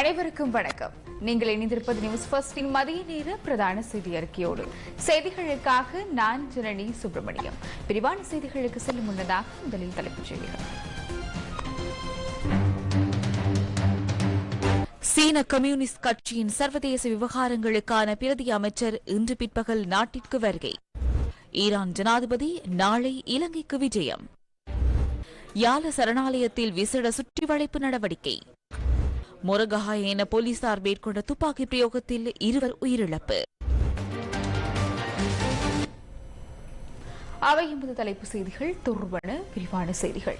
அனைவருக்கும் வணக்கம். நீங்கள் இணைந்திருப்பது நியூஸ் ஃபர்ஸ்டின் மதிய நேர பிரதான செய்தி அறிக்கையோடு. செய்திகளுக்காக நான் ஜனனி சுப்பிரமணியம். விரிவான செய்திகளுக்கு செல்லும் முன்னதாக முதலில் தலைப்புச் செய்திகள். சீன கம்யூனிஸ்ட் கட்சியின் சர்வதேச விவகாரங்களுக்கான பிரதி அமைச்சர் இன்று பிற்பகல் நாட்டிற்கு வருகை. ஈரான் ஜனாதிபதி நாளை இலங்கைக்கு விஜயம். யால சரணாலயத்தில் விசேட சுற்றிவளைப்பு நடவடிக்கை. முருகஹாயேன போலீசார் மேற்கொண்ட துப்பாக்கி பிரயோகத்தில் இருவர் உயிரிழப்பு. அவை எமது தலைப்பு செய்திகள். துர்வன விரிவான செய்திகள்.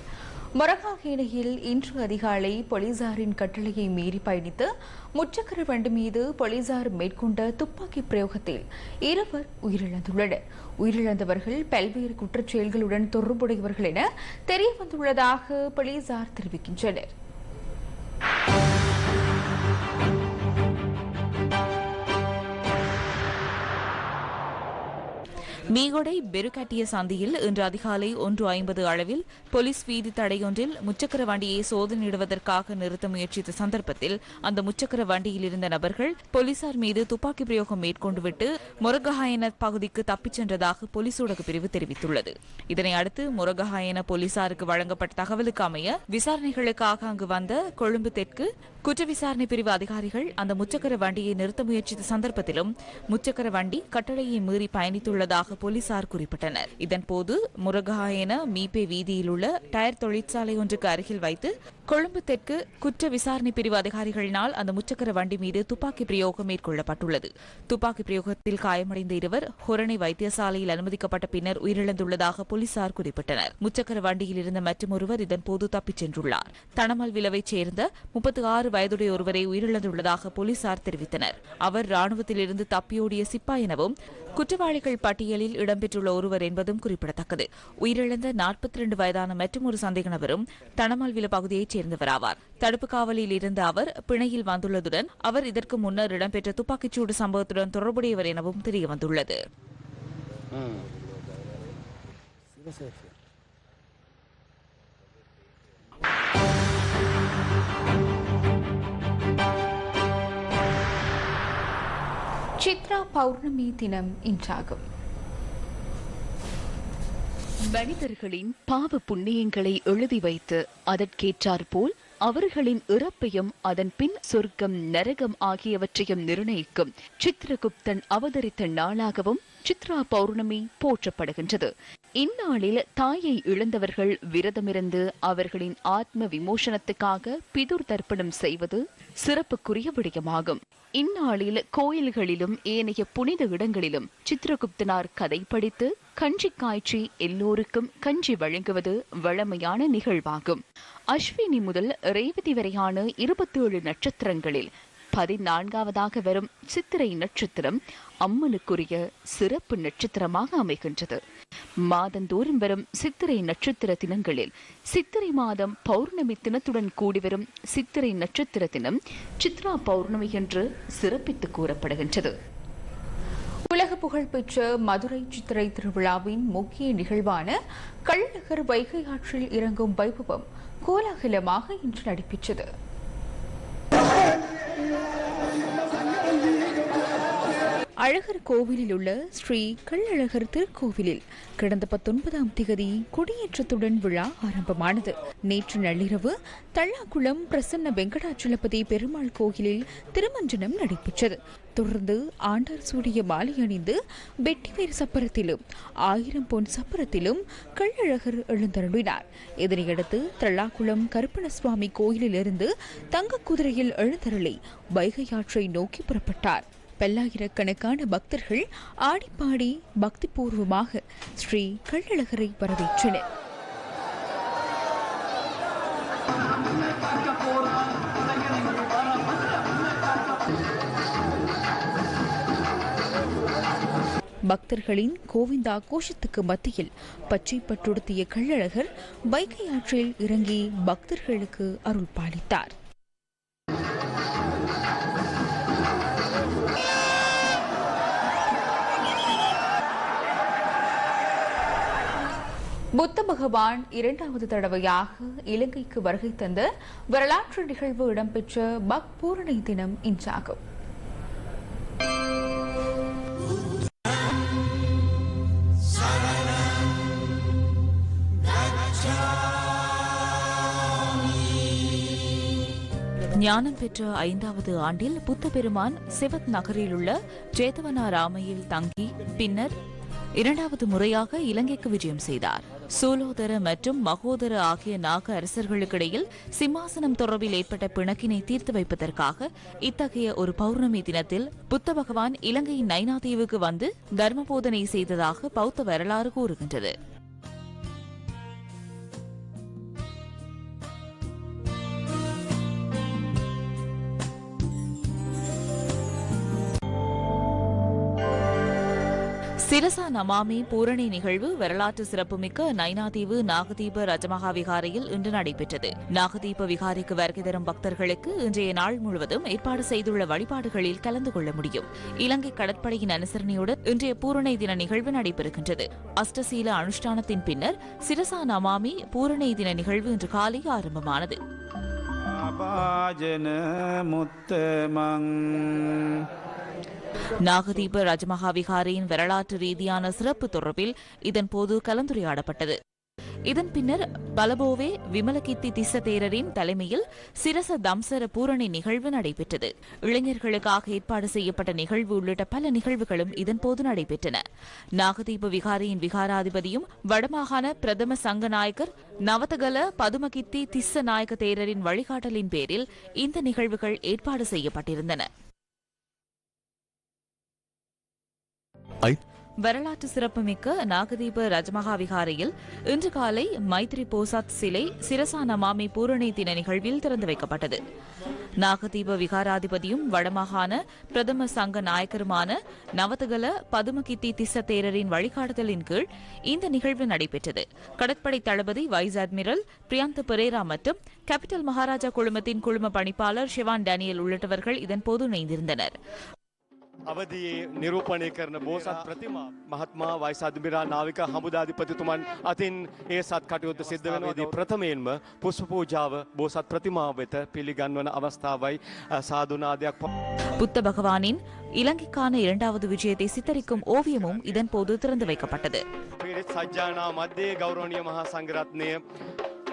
மொரகாகேனையில் இன்று அதிகாலை போலீசாரின் கட்டளையை மீறி பயணித்து முச்சக்கர வண்டி மீது போலீசார் மேற்கொண்ட துப்பாக்கி பிரயோகத்தில் இருவர் உயிரிழந்துள்ளனர். உயிரிழந்தவர்கள் பல்வேறு குற்றச் செயல்களுடன் தொடர்புடையவர்கள் என தெரியவந்துள்ளதாக போலீசார் தெரிவிக்கின்றனர். மீகொடை பெருக்கட்டிய சந்தியில் இன்று அதிகாலை ஒன்று ஐம்பது அளவில் போலீஸ் வீதி தடையொன்றில் முச்சக்கர வண்டியை சோதனையிடுவதற்காக நிறுத்த முயற்சித்த சந்தர்ப்பத்தில் அந்த முச்சக்கர வண்டியில் இருந்த நபர்கள் போலீசார் மீது துப்பாக்கி பிரயோகம் மேற்கொண்டுவிட்டு முருகஹாயன பகுதிக்கு தப்பிச் சென்றதாக போலீஸ் ஊடக பிரிவு தெரிவித்துள்ளது. இதனை அடுத்து முருகஹாயன போலீசாருக்கு வழங்கப்பட்ட தகவலுக்கு அமைய விசாரணைகளுக்காக அங்கு வந்த கொழும்பு தெற்கு குற்ற விசாரணை பிரிவு அதிகாரிகள் அந்த முச்சக்கர வண்டியை நிறுத்த முயற்சித்த சந்தர்ப்பத்திலும் முச்சக்கர வண்டி கட்டளையை மீறி பயணித்துள்ளதாக போலீசார் குறிப்பிட்டனர். இதன்போது முருகாயன மீபே வீதியில் உள்ள டயர் தொழிற்சாலை ஒன்றுக்கு அருகில் வைத்து கொழும்பு தெற்கு குற்ற விசாரணை பிரிவு அதிகாரிகளினால் அந்த முச்சக்கர வண்டி மீது துப்பாக்கி பிரயோகம் மேற்கொள்ளப்பட்டுள்ளது. துப்பாக்கி பிரயோகத்தில் காயமடைந்த இருவர் ஹொரணை வைத்தியசாலையில் அனுமதிக்கப்பட்ட பின்னர் உயிரிழந்துள்ளதாக போலீசார் குறிப்பிட்டனர். முச்சக்கர வண்டியில் இருந்த மற்றொருவர் இதன்போது தப்பிச் சென்றுள்ளார். தனமல் விலவைச் சேர்ந்த முப்பத்தி ஆறு வயதுடைய ஒருவரை உயிரிழந்துள்ளதாக போலீசார் தெரிவித்தனர். அவர் ராணுவத்திலிருந்து தப்பியோடிய சிப்பாய் எனவும் குற்றவாளிகள் பட்டியலில் இடம்பெற்றுள்ள ஒருவர் என்பதும் குறிப்பிடத்தக்கது. உயிரிழந்த நாற்பத்தி இரண்டு வயதான மற்றொரு சந்தேக நபரும் தனமல்வில பகுதியைச் சேர்ந்தவர் ஆவார் தடுப்பு காவலில் இருந்த அவர் பிணையில் வந்துள்ளதுடன் அவர் இதற்கு முன்னர் இடம்பெற்ற துப்பாக்கிச்சூடு சம்பவத்துடன் தொடர்புடையவர் எனவும் தெரியவந்துள்ளது சித்ரா பௌர்ணமி தினம் இன்றாகும். மனிதர்களின் பாவ புண்ணியங்களை எழுதி வைத்து அதற்கேற்றாற்போல் அவர்களின் இறப்பையும் அதன் பின் சொர்க்கம் நரகம் ஆகியவற்றையும் நிர்ணயிக்கும் சித்திரகுப்தன் அவதரித்த நாளாகவும் சித்ரா பௌர்ணமி போற்றப்படுகின்றது. இந்நாளில் தாயை இழந்தவர்கள் விரதமிருந்து அவர்களின் ஆத்ம விமோசனத்துக்காக பிதுர் தர்ப்பணம் செய்வது சிறப்புக்குரிய விடயமாகும். இந்நாளில் கோயில்களிலும் ஏனைய புனித இடங்களிலும் சித்திரகுப்தனார் கதை படித்து கஞ்சி காய்ச்சி எல்லோருக்கும் கஞ்சி வழங்குவது வழமையான நிகழ்வாகும். அஸ்வினி முதல் ரேவதி வரையான இருபத்தேழு நட்சத்திரங்களில் பதினான்காவதாக வரும் சித்திரை நட்சத்திரம் அம்மனுக்குரிய சிறப்பு நட்சத்திரமாக அமைகின்றது. மாதந்தோறும் வரும் சித்திரை நட்சத்திர தினங்களில் சித்திரை மாதம் பௌர்ணமி தினத்துடன் கூடி வரும் சித்திரை நட்சத்திர தினம் சித்ரா பௌர்ணமி என்று சிறப்பித்து கூறப்படுகின்றது. புகழ்பெற்ற மதுரை சித்திரை திருவிழாவின் முக்கிய நிகழ்வான கள்ளழகர் வைகை ஆற்றில் இறங்கும் வைபவம் கோலாகலமாக இன்று நடைபெற்றது. அழகர் கோவிலில் உள்ள ஸ்ரீ கள்ளழகர் திருக்கோவிலில் கடந்த பத்தொன்பதாம் திகதி கொடியேற்றத்துடன் விழா ஆரம்பமானது. நேற்று நள்ளிரவு தள்ளாக்குளம் பிரசன்ன வெங்கடாச்சலபதி பெருமாள் கோயிலில் திருமஞ்சனம் நடைபெற்றது. தொடர்ந்து ஆண்டார் சூடிய மாலை அணிந்து வெட்டிவேறு சப்பரத்திலும் ஆயிரம் பொன் சப்பரத்திலும் கள்ளழகர் எழுந்தருளினார். இதனையடுத்து தள்ளாக்குளம் கருப்பணசுவாமி கோயிலிலிருந்து தங்க குதிரையில் எழுந்தருளி வைகை ஆற்றை நோக்கி புறப்பட்டார். பல்லாயிரக்கணக்கான பக்தர்கள் ஆடிப்பாடி பக்திபூர்வமாக ஸ்ரீ கள்ளழகரை வரவேற்றனர். பக்தர்களின் கோவிந்தா கோஷத்துக்கு மத்தியில் பச்சை பட்டுடுத்திய கள்ளழகர் வைகை ஆற்றில் இறங்கி பக்தர்களுக்கு அருள் பாலித்தார். புத்த பகவான் இரண்டாவது தடவையாக இலங்கைக்கு வருகை தந்த வரலாற்று நிகழ்வு இடம்பெற்ற பக் பூரணி தினம் இன்றாகும். ஞானம் பெற்ற ஐந்தாவது ஆண்டில் புத்த பெருமான் சிவத் நகரில் உள்ள ஜேதவனா ராமையில் தங்கி பின்னர் இரண்டாவது முறையாக இலங்கைக்கு விஜயம் செய்தார். சூலோதர மற்றும் மகோதர ஆகிய நாக அரசர்களுக்கிடையில் சிம்மாசனம் தொடர்பில் ஏற்பட்ட பிணக்கினை தீர்த்து வைப்பதற்காக இத்தகைய ஒரு பௌர்ணமி தினத்தில் புத்த பகவான் இலங்கையின் நைனாதீவுக்கு வந்து தர்ம போதனை செய்ததாக பௌத்த வரலாறு கூறுகின்றது. சிரசா நமாமி பூரணி நிகழ்வு வரலாற்று சிறப்புமிக்க நைனாதீவு நாகதீப ரஜமகா விகாரையில் இன்று நடைபெற்றது. நாகதீப விகாரைக்கு வருகை தரும் பக்தர்களுக்கு இன்றைய நாள் முழுவதும் ஏற்பாடு செய்துள்ள வழிபாடுகளில் கலந்து கொள்ள முடியும். இலங்கை கடற்படையின் அனுசரணையுடன் இன்றைய பூரணை தின நிகழ்வு நடைபெறுகின்றது. அஷ்டசீல அனுஷ்டானத்தின் பின்னர் சிரசா நமாமி பூரணை தின நிகழ்வு இன்று காலை ஆரம்பமானது. அபாஜன முத்தமங் நாகதீப ரஜமகா விகாரியின் வரலாற்று ரீதியான சிறப்பு தொடர்பில் இதன்போது கலந்துரையாடப்பட்டது. இதன் பின்னர் பலபோவே விமலகித்தி திசதேரரின் தேரரின் தலைமையில் சிரச தம்சர பூரணி நிகழ்வு நடைபெற்றது. இளைஞர்களுக்காக ஏற்பாடு செய்யப்பட்ட நிகழ்வு உள்ளிட்ட பல நிகழ்வுகளும் இதன்போது நடைபெற்றன. நாகதீப விகாரியின் விகாராதிபதியும் வடமாகாண பிரதம சங்கநாயகர் நவதகல பதுமகித்தி திஸ்ஸ நாயக தேரரின் வழிகாட்டலின் பேரில் இந்த நிகழ்வுகள் ஏற்பாடு செய்யப்பட்டிருந்தன. வரலாற்று சிறப்புமிக்க நாகதீப ரஜமகா விகாரையில் இன்று காலை மைத்ரி போசாத் சிலை சிரசா நமாமி பூரணி தின நிகழ்வில் திறந்து வைக்கப்பட்டது. நாகதீப விகாராதிபதியும் வடமாகாண பிரதம சங்க நாயக்கருமான நவதகல பதுமகித்தி திஸ்ஸ தேரரின் வழிகாட்டுதலின் கீழ் இந்த நிகழ்வு நடைபெற்றது. கடற்படை தளபதி வைஸ் அட்மிரல் பிரியாந்த பெரேரா மற்றும் கேபிட்டல் மகாராஜா குழுமத்தின் குழும பணிப்பாளர் ஷிவான் டேனியல் உள்ளிட்டவர்கள் இதன்போது இணைந்திருந்தனர். අවදී නිරූපණය කරන බෝසත් ප්‍රතිමා මහත්මා වයිසාධමිරා නාවික හමුදාධිපතිතුමන් අතින් ඒ සත් කටයුත්ත සිද්ධ වෙනදී ප්‍රථමයෙන්ම පුෂ්ප පූජාව බෝසත් ප්‍රතිමාව වෙත පිළිගන්වන අවස්ථාවයි අ, සාධනාදයක් ප புத்த பகவானின் இலங்கைக்கான இரண்டாவது விஜயத்தை சித்தரிக்கும் ஓவியமும் இதன்போது திறந்து வைக்கப்பட்டது පිරිත් සජ්ජානා මධ්‍යයේ ගෞරවනීය මහා සංඝරත්නය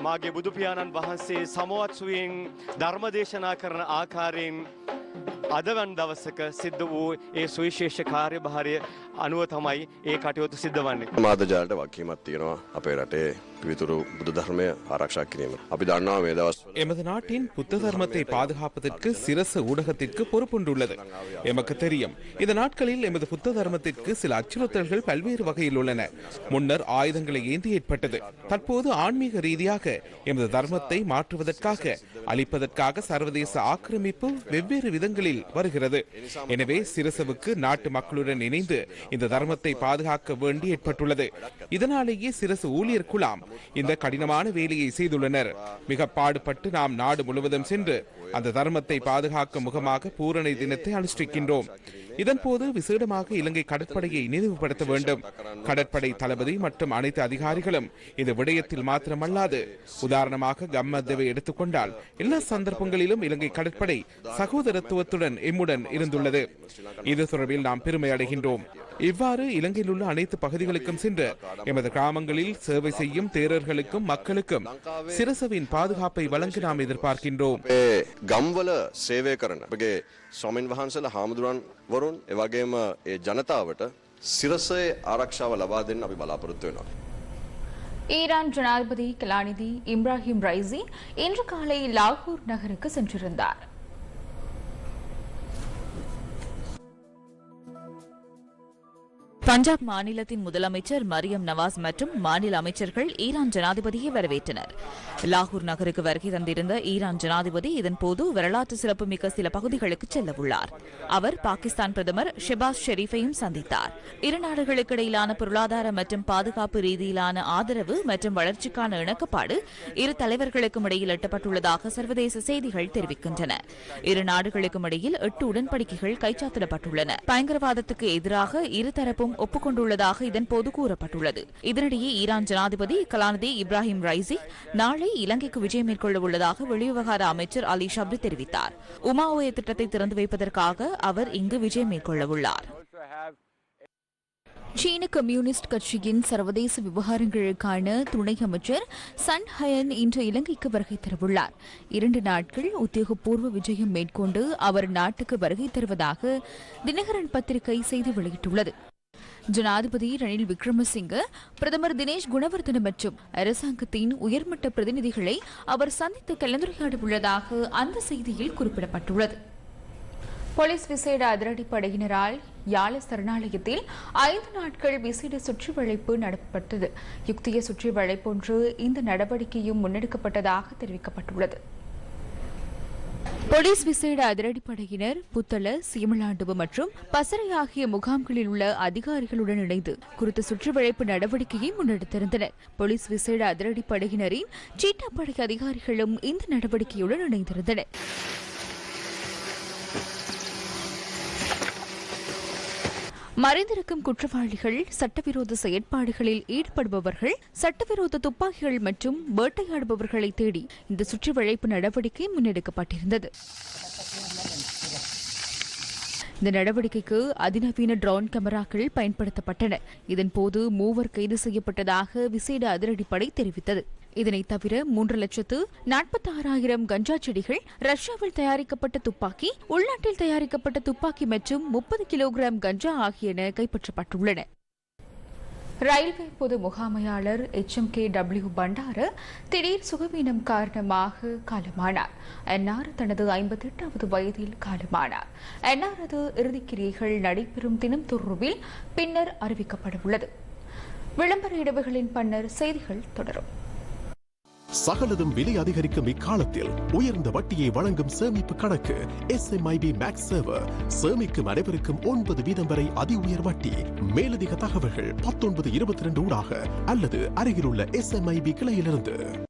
මාගේ බුදුපියාණන් වහන්සේ සමවත්සුවෙන් ධර්මදේශනා කරන ආකාරයෙන් අදවන් දවසක සිද්ධ වූ ඒ සුවිශේෂ කාර්යභාරය අනුව තමයි ඒ කටයුතු සිද්ධ වන්නේ. මාධජාලට වක්කීමත් තියෙනවා අපේ රටේ පිවිතුරු බුදු ධර්මය ආරක්ෂා කිරීම. අපි දන්නවා මේ දවස් எமது நாட்டின் புத்த தர்மத்தை பாதுகாப்பதற்கு சிரச ஊடகத்திற்கு பொறுப்புண்டுள்ளது எமக்கு தெரியும் இந்த நாட்களில் எமது புத்த தர்மத்திற்கு சில அச்சுறுத்தல்கள் பல்வேறு வகையில் உள்ளன முன்னர் ஆயுதங்களை ஏந்தி ஏற்பட்டது தற்போது ஆன்மீக ரீதியாக எமது தர்மத்தை மாற்றுவதற்காக அளிப்பதற்காக சர்வதேச ஆக்கிரமிப்பு வெவ்வேறு விதங்களில் வருகிறது எனவே சிரசவுக்கு நாட்டு மக்களுடன் இணைந்து இந்த தர்மத்தை பாதுகாக்க வேண்டி ஏற்பட்டுள்ளது இதனாலேயே சிரசு ஊழியர் குழாம் இந்த கடினமான வேலையை செய்துள்ளனர். மிக பாடுபட்டு நாம் நாடு முழுவதும் சென்று அந்த தர்மத்தை பாதுகாக்கும் முகமாக பூரணி தினத்தை அனுஷ்டிக்கின்றோம். இதன்போது விசேடமாக இலங்கை கடற்படையை நினைவுபடுத்த வேண்டும். கடற்படை தளபதி மற்றும் அனைத்து அதிகாரிகளும் இந்த விடயத்தில் மாத்திரமல்லாது உதாரணமாக கம்மத்தவை எடுத்துக்கொண்டால் எல்லா சந்தர்ப்பங்களிலும் இலங்கை கடற்படை சகோதரத்துவத்துடன் எம்முடன் இருந்துள்ளது. இது தொடர்பில் நாம் பெருமை அடைகின்றோம். இவ்வாறு இலங்கையில் உள்ள அனைத்து பகுதிகளுக்கும் சென்று எமது கிராமங்களில் சேவை செய்யும் தேரர்களுக்கும் மக்களுக்கும் சிறசவின் பாதுகாப்பை வழங்க நாம் எதிர்பார்க்கின்றோம். கம்வல சேவை ස්වාමින් වහන්සල හාමුදුරන් වරුන් එවගේම ඒ ජනතාවට සිරසේ ආරක්ෂාව ලබා දෙන්න අපි බලාපොරොත්තු වෙනවා. ஈரான் ஜனாதிபதி கலாநிதி இப்ராஹிம் ரைசி இன்று காலை லாகூர் நகருக்கு சென்றிருந்தார் பஞ்சாப் மாநிலத்தின் முதலமைச்சர் மரியம் நவாஸ் மற்றும் மாநில அமைச்சர்கள் ஈரான் ஜனாதிபதியை வரவேற்றனர். லாகூர் நகருக்கு வருகை தந்திருந்த ஈரான் ஜனாதிபதி இதன்போது வரலாற்று சிறப்புமிக்க சில பகுதிகளுக்கு செல்ல உள்ளார் அவர் பாகிஸ்தான் பிரதமர் ஷெபாஸ் ஷெரீஃபையும் சந்தித்தார். இரு நாடுகளுக்கு இடையிலான பொருளாதார மற்றும் பாதுகாப்பு ரீதியிலான ஆதரவு மற்றும் வளர்ச்சிக்கான இணக்கப்பாடு இரு தலைவர்களுக்கும் இடையில் எட்டப்பட்டுள்ளதாக சர்வதேச செய்திகள் தெரிவிக்கின்றன. இரு நாடுகளுக்கும் இடையில் எட்டு உடன்படிக்கைகள் கைச்சாத்திடப்பட்டுள்ளன. பயங்கரவாதத்துக்கு எதிராக இருதரப்பும் ஒப்புக்கொண்டுள்ளதாக இதன்போது கூறப்பட்டுள்ளது. இதனிடையே ஈரான் ஜனாதிபதி கலாநிதி இப்ராஹிம் ரைசி நாளை இலங்கைக்கு விஜயம் மேற்கொள்ள உள்ளதாக வெளிவிவகார அமைச்சர் அலி ஷப்ரி தெரிவித்தார். உமாவோய திட்டத்தை திறந்து வைப்பதற்காக அவர் இங்கு விஜயம் மேற்கொள்ள உள்ளார். சீன கம்யூனிஸ்ட் கட்சியின் சர்வதேச விவகாரங்களுக்கான துணை அமைச்சர் சன் ஹயன் இன்று இலங்கைக்கு வருகை தரவுள்ளார். இரண்டு நாட்கள் உத்தியோகபூர்வ விஜயம் மேற்கொண்டு அவர் நாட்டுக்கு வருகை தருவதாக தினகரன் பத்திரிகை செய்தி வெளியிட்டுள்ளது. ஜனாதிபதி ரணில் விக்ரமசிங்க பிரதமர் தினேஷ் குணவர்தன மற்றும் அரசாங்கத்தின் உயர்மட்ட பிரதிநிதிகளை அவர் சந்தித்து கலந்துரையாட உள்ளதாக அந்த செய்தியில் குறிப்பிடப்பட்டுள்ளது. போலீஸ் விசேட அதிரடிப்படையினரால் யாழ சரணாலயத்தில் ஐந்து நாட்கள் விசேட சுற்றிவளைப்பு நடத்தப்பட்டது. யுக்திய சுற்றிவளைப்பொன்று இந்த நடவடிக்கையும் முன்னெடுக்கப்பட்டதாக தெரிவிக்கப்பட்டுள்ளது. போலீஸ் விசேட அதிரடிப்படையினர் புத்தள சீமலாண்டுவு மற்றும் பசறை ஆகிய முகாம்களில் உள்ள அதிகாரிகளுடன் இணைந்து குறித்த சுற்றுவளைப்பு நடவடிக்கையை முன்னெடுத்திருந்தனர். போலீஸ் விசேட அதிரடிப்படையினரின் சீட்டாப்படை அதிகாரிகளும் இந்த நடவடிக்கையுடன் இணைந்திருந்தனர். மறைந்திருக்கும் குற்றவாளிகள் சட்டவிரோத செயற்பாடுகளில் ஈடுபடுபவர்கள் சட்டவிரோத துப்பாக்கிகள் மற்றும் வேட்டையாடுபவர்களை தேடி இந்த சுற்றிவளைப்பு நடவடிக்கை முன்னெடுக்கப்பட்டிருந்தது. இந்த நடவடிக்கைக்கு அதிநவீன ட்ரோன் கேமராக்கள் பயன்படுத்தப்பட்டன. இதன்போது மூவர் கைது செய்யப்பட்டதாக விசேட அதிரடிப்படை தெரிவித்தது. இதனைத் தவிர மூன்று லட்சத்து நாற்பத்தி ஆறாயிரம் கஞ்சா செடிகள் ரஷ்யாவில் தயாரிக்கப்பட்ட துப்பாக்கி உள்நாட்டில் தயாரிக்கப்பட்ட துப்பாக்கி மற்றும் முப்பது கிலோகிராம் கஞ்சா ஆகியன கைப்பற்றப்பட்டுள்ளன. ரயில்வே பொது முகாமையாளர் H M K W Bandara திடீர் சுகவீனம் காரணமாக காலமானார். என்ஆர் தனது ஐம்பத்தி எட்டாவது வயதில் காலமானார். என்ஆரது இறுதிக்கிரியைகள் நடைபெறும் தினம் துருவில் பின்னர் அறிவிக்கப்படவுள்ளது. விளம்பர இடவுகளின் பின்னர் செய்திகள் தொடரும். சகலதும் விலை அதிகரிக்கும் இக்காலத்தில் உயர்ந்த வட்டியை வழங்கும் சேமிப்பு கணக்கு எஸ்எம்ஐபி மேக்ஸ் சேவர் சேமிக்கும் அனைவருக்கும் ஒன்பது வீதம் வரை அதி உயர் வட்டி. மேலதிக தகவல்கள் பத்தொன்பது இருபத்தி ரெண்டு ஊடாக அல்லது அருகிலுள்ள எஸ் எம்ஐ பி கிளையிலிருந்து.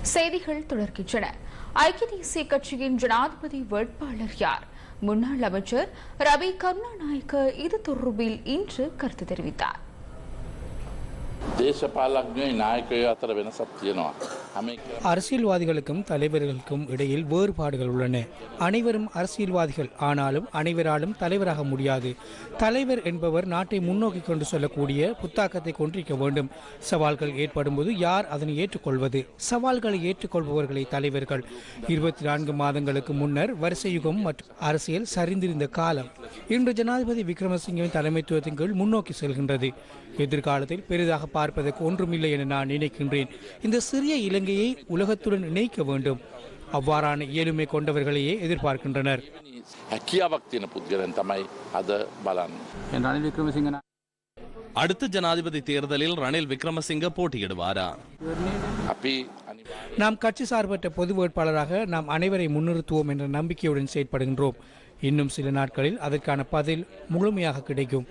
செய்திகள் தொடர்கின்றன. ஐக்கிய தேசிய கட்சியின் ஜனாதிபதி வேட்பாளர் யார்? முன்னாள் அமைச்சர் ரவி கருணாநாயக்க இது தொடர்பில் இன்று கருத்து தெரிவித்தார். දේශපාලක්ඥයි නායකයෝ අතර වෙනසක් තියෙනවා. அரசியல்வாதிகளுக்கும் தலைவர்களுக்கும் இடையில் வேறுபாடுகள் உள்ளன. அனைவரும் அரசியல்வாதிகள். ஆனாலும் அனைவராலும் தலைவராக முடியாது. தலைவர் என்பவர் நாட்டை முன்னோக்கி கொண்டு செல்லக்கூடிய புத்தாக்கத்தை கொண்டிருக்க வேண்டும். சவால்கள் ஏற்படும்போது யார் அதனை ஏற்றுக்கொள்வது? சவால்களை ஏற்றுக்கொள்பவர்களை தலைவர்கள். இருபத்தி நான்கு மாதங்களுக்கு முன்னர் வரிசையுகம் மற்றும் அரசியல் சரிந்திருந்த காலம். இன்று ஜனாதிபதி விக்ரமசிங்கவின் தலைமைத்துவத்தின் கீழ் முன்னோக்கி செல்கின்றது. எதிர்காலத்தில் பெரிதாக பார்ப்பதற்கு ஒன்றுமில்லை என நான் நினைக்கின்றேன். இந்த சிறிய இலங்கை இலங்கையை உலகத்துடன் இணைக்க வேண்டும். அவ்வாறான இயலுமை கொண்டவர்களையே எதிர்பார்க்கின்றனர். அடுத்த ஜனாதிபதி தேர்தலில் ரணில் விக்ரமசிங்க போட்டியிடுவாரா? நாம் கட்சி சார்பற்ற பொது வேட்பாளராக நாம் அனைவரை முன்னிறுத்துவோம் என்ற நம்பிக்கையுடன் செயற்படுகின்றோம். இன்னும் சில நாட்களில் அதற்கான பதில் முழுமையாக கிடைக்கும்.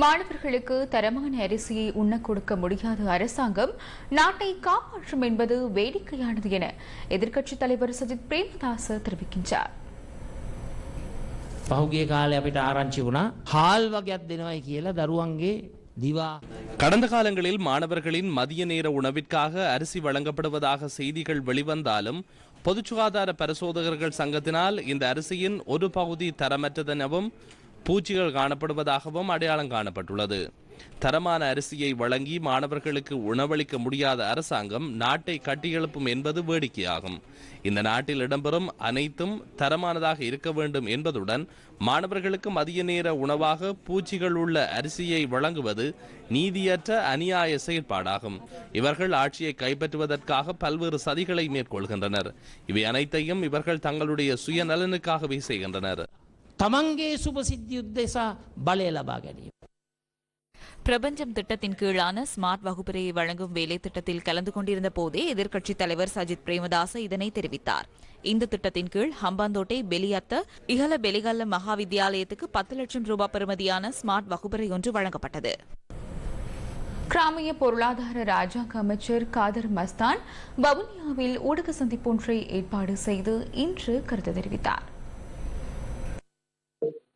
மாணவர்களுக்கு தரமான அரிசியை உண்ணக் கொடுக்க முடியாத அரசாங்கம் நாட்டை காப்பாற்றும் என்பது வேடிக்கையானது என எதிர்க்கட்சித் தலைவர் சஜித் பிரேமதாச தெரிவிக்கின்றார் පහුගිය කාලේ අපිට ආරංචි වුණා හාල් වගේක් දෙනවයි කියලා දරුවන්ගේ දිවා கடந்த காலங்களில் மாணவர்களின் மதிய நேர உணவிற்காக அரிசி வழங்கப்படுவதாக செய்திகள் வெளிவந்தாலும் பொது சுகாதார பரிசோதகர்கள் சங்கத்தினால் இந்த அரிசியின் ஒரு பகுதி தரமற்றதெனவும் பூச்சிகள் காணப்படுவதாகவும் அடையாளம் காணப்பட்டுள்ளது. தரமான அரிசியை வழங்கி மாணவர்களுக்கு உணவளிக்க முடியாத அரசாங்கம் நாட்டை கட்டியெழுப்பும் என்பது வேடிக்கையாகும். இந்த நாட்டில் இடம்பெறும் அனைத்தும் தரமானதாக இருக்க வேண்டும் என்பதுடன் மாணவர்களுக்கு மதிய நேர உணவாக பூச்சிகள் உள்ள அரிசியை வழங்குவது நீதியற்ற அநியாய செயற்பாடாகும். இவர்கள் ஆட்சியை கைப்பற்றுவதற்காக பல்வேறு சதிகளை மேற்கொள்கின்றனர். இவை அனைத்தையும் இவர்கள் தங்களுடைய சுயநலனுக்காகவே செய்கின்றனர். තමන්ගේ සුපසිද්ධි උද්දෙසා බලය ලබා ගැනීම. பிரபஞ்சம் திட்டத்தின் கீழான ஸ்மார்ட் வகுப்பறையை வழங்கும் வேலை திட்டத்தில் கலந்து கொண்டிருந்த போதே எதிர்க்கட்சித் தலைவர் சஜித் பிரேமதாச இதனை தெரிவித்தார் இந்த திட்டத்தின் கீழ் ஹம்பாந்தோட்டை பெலியத்த இகல பெலிகல்ல மகா வித்தியாலயத்துக்கு பத்து லட்சம் ரூபாய் பெறுமதியான ஸ்மார்ட் வகுப்பறை ஒன்று வழங்கப்பட்டது கிராமிய பொருளாதார ராஜாங்க அமைச்சர் காதர் மஸ்தான் வவுனியாவில் ஊடக சந்திப்பொன்றை ஏற்பாடு செய்து இன்று கருத்து தெரிவித்தார்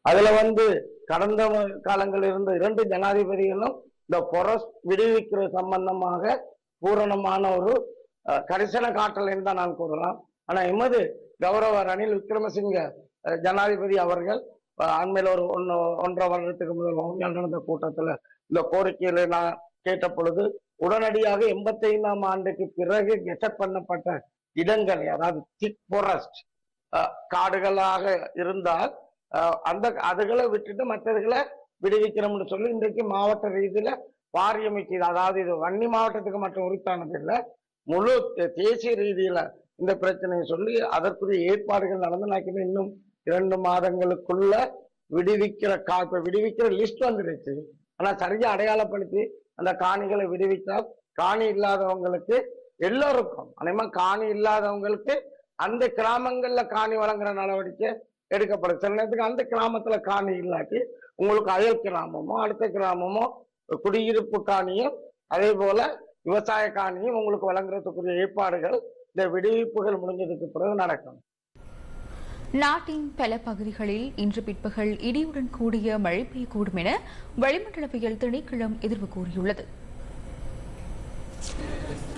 அதுல வந்து கடந்த காலங்களில் இருந்த இரண்டு ஜனாதிபதிகளும் இந்த பொரஸ் விடுவிக்கிற சம்பந்தமாக பூரணமான ஒரு கரிசன காட்டலைன்னு தான் நான் கூறலாம். ஆனா எமது கௌரவ ரணில் விக்ரமசிங்க ஜனாதிபதி அவர்கள் அண்மையில் ஒரு ஒன்று ஒன்றரை வருடத்துக்கு முதல் வவுனியாவில் நடந்த கூட்டத்துல இந்த கோரிக்கையில நான் கேட்ட பொழுது உடனடியாக எண்பத்தைந்தாம் ஆண்டுக்கு பிறகு கெட்டப் பண்ணப்பட்ட இடங்களை அதாவது திக் forest காடுகளாக இருந்தால் அந்த அதுகளை விட்டுட்டு மற்றதுகளை விடுவிக்கிறோம்னு சொல்லி இன்றைக்கு மாவட்ட ரீதியில வாரியம் அதாவது இது வன்னி மாவட்டத்துக்கு மட்டும் உரித்தானது இல்லை முழு தே- தேசிய ரீதியில இந்த பிரச்சனையை சொல்லி அதற்குரிய ஏற்பாடுகள் நடந்து நான் இன்னும் இரண்டு மாதங்களுக்குள்ள விடுவிக்கிற கா இப்ப விடுவிக்கிற லிஸ்ட் வந்துருச்சு. ஆனா சரியா அடையாளப்படுத்தி அந்த காணிகளை விடுவித்தால் காணி இல்லாதவங்களுக்கு எல்லோருக்கும் அனைமா காணி இல்லாதவங்களுக்கு அந்த கிராமங்கள்ல காணி வழங்குற நடவடிக்கை எடுக்கப்படும். சில நேரத்துக்கு அந்த கிராமத்துல காணி இல்லாட்டி உங்களுக்கு அயல் கிராமமோ அடுத்த கிராமமோ குடியிருப்பு காணியும் அதே போல விவசாய காணியும் உங்களுக்கு வழங்குறதுக்குரிய ஏற்பாடுகள் இந்த விடுவிப்புகள் முடிஞ்சதுக்கு பிறகு நடக்கும். நாட்டின் பல பகுதிகளில் இன்று பிற்பகல் இடியுடன் கூடிய மழை பெய்யக்கூடும் என வளிமண்டலவியல் திணைக்களம் எதிர்வு கூறியுள்ளது.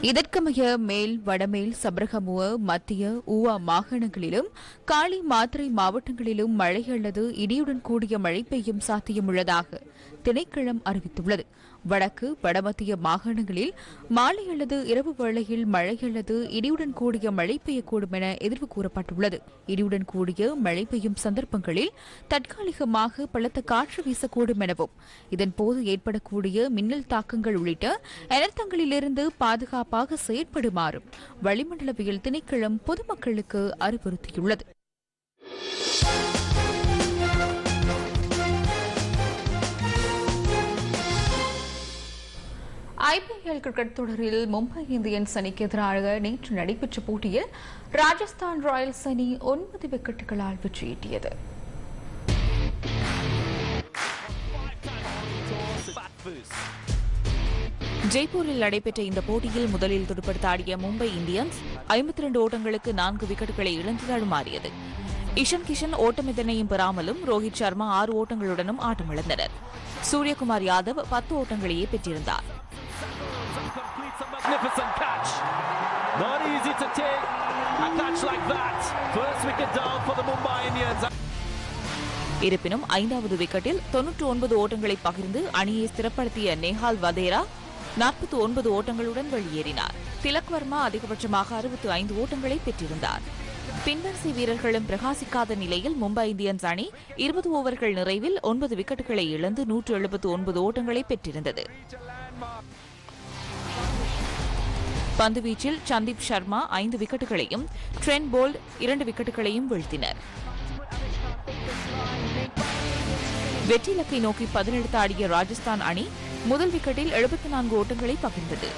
இதற்கமைய மேல் வடமேல் சபரகமுவ மத்திய ஊவா மாகாணங்களிலும் காளி மாத்திரை மாவட்டங்களிலும் மழை அல்லது இடியுடன் கூடிய மழை பெய்யும் சாத்தியம் உள்ளதாக திணைக்களம் அறிவித்துள்ளது. வடக்கு வடமத்திய மாகாணங்களில் மாலை அல்லது இரவு வேளையில் மழை அல்லது இடியுடன் கூடிய மழை பெய்யக்கூடும் என எதிர்வு கூறப்பட்டுள்ளது. இடியுடன் கூடிய மழை பெய்யும் சந்தர்ப்பங்களில் தற்காலிகமாக பலத்த காற்று வீசக்கூடும் எனவும் இதன்போது ஏற்படக்கூடிய மின்னல் தாக்கங்கள் உள்ளிட்ட அனர்த்தங்களிலிருந்து பாதுகாப்பாக செயற்படுமாறும் வளிமண்டலவியல் திணைக்களம் பொதுமக்களுக்கு அறிவுறுத்தியுள்ளது. ஐபிஎல் கிரிக்கெட் தொடரில் மும்பை இந்தியன்ஸ் அணிக்கு எதிராக நேற்று நடைபெற்ற போட்டியில் ராஜஸ்தான் ராயல்ஸ் அணி ஒன்பது விக்கெட்டுகளால் வெற்றியீட்டியது ஜெய்ப்பூரில் நடைபெற்ற இந்த போட்டியில் முதலில் துடுப்படுத்த ஆடிய மும்பை இந்தியன்ஸ் ஐம்பத்தி இரண்டு ஓட்டங்களுக்கு நான்கு விக்கெட்டுகளை இழந்து தடுமாறியது இஷன் கிஷன் ஓட்டமிதனையும் பெறாமலும் ரோஹித் சர்மா ஆறு ஓட்டங்களுடனும் ஆட்டமிழந்தனர். சூரியகுமார் யாதவ் பத்து ஓட்டங்களையே பெற்றிருந்தார். Magnificent catch. Not easy to take a catch like that. First wicket down for the Mumbai Indians. இருப்பினும் ஐந்தாவது விக்கெட்டில் தொன்னூற்று ஒன்பது ஓட்டங்களை பகிர்ந்து அணியை ஸ்திரப்படுத்திய நேஹால் வதேரா நாற்பத்தி ஒன்பது ஓட்டங்களுடன் வெளியேறினார் திலக் வர்மா அதிகபட்சமாக அறுபத்தி ஐந்து ஓட்டங்களை பெற்றிருந்தார் பின்வரிசை வீரர்களும் பிரகாசிக்காத நிலையில் மும்பை இந்தியன்ஸ் அணி இருபது ஓவர்கள் நிறைவில் ஒன்பது விக்கெட்டுகளை இழந்து நூற்று எழுபத்து ஒன்பது ஓட்டங்களை பெற்றிருந்தது பந்துவீச்சில் சந்தீப் சர்மா ஐந்து விக்கெட்டுகளையும் ட்ரென் போல்ட் இரண்டு விக்கெட்டுகளையும் வீழ்த்தினர். வெற்றி இலக்கை நோக்கி பதினெடுத்து ஆடிய ராஜஸ்தான் அணி முதல் விக்கெட்டில் எழுபத்தி நான்கு ஓட்டங்களை பகிர்ந்தது.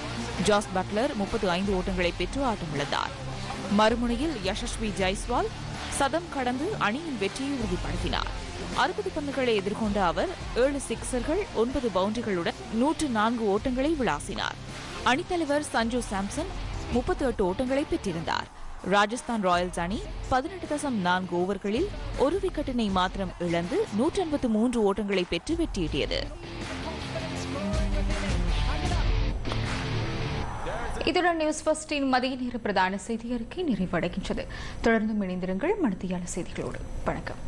ஜாஸ் பட்லர் முப்பத்து ஐந்து ஓட்டங்களை பெற்று ஆட்டமிழந்தார். மறுமுனையில் யசஸ்வி ஜெய்ஸ்வால் சதம் கடந்து அணியின் வெற்றியை உறுதிப்படுத்தினார். அறுபது பந்துகளை எதிர்கொண்ட அவர் ஏழு சிக்சர்கள் ஒன்பது பவுண்டரிகளுடன் நூற்று நான்கு ஓட்டங்களை விளாசினார். அணித்தலைவர் சஞ்சு சாம்சன் முப்பத்தி எட்டு ஓட்டங்களை பெற்றிருந்தார். ராஜஸ்தான் ராயல்ஸ் அணி பதினெட்டு தசம் நான்கு ஓவர்களில் ஒரு விக்கெட்டினை மாத்திரம் இழந்து நூற்றி எண்பத்து மூன்று ஓட்டங்களை பெற்று வெற்றியீட்டியது இதுடன் நியூஸ் ஃபர்ஸ்டின் மதிய நேர பிரதான செய்தி அறிக்கை நிறைவடைகின்றது. தொடர்ந்து இணைந்திருங்கள் மனத்தியால செய்திகளோடு. வணக்கம்.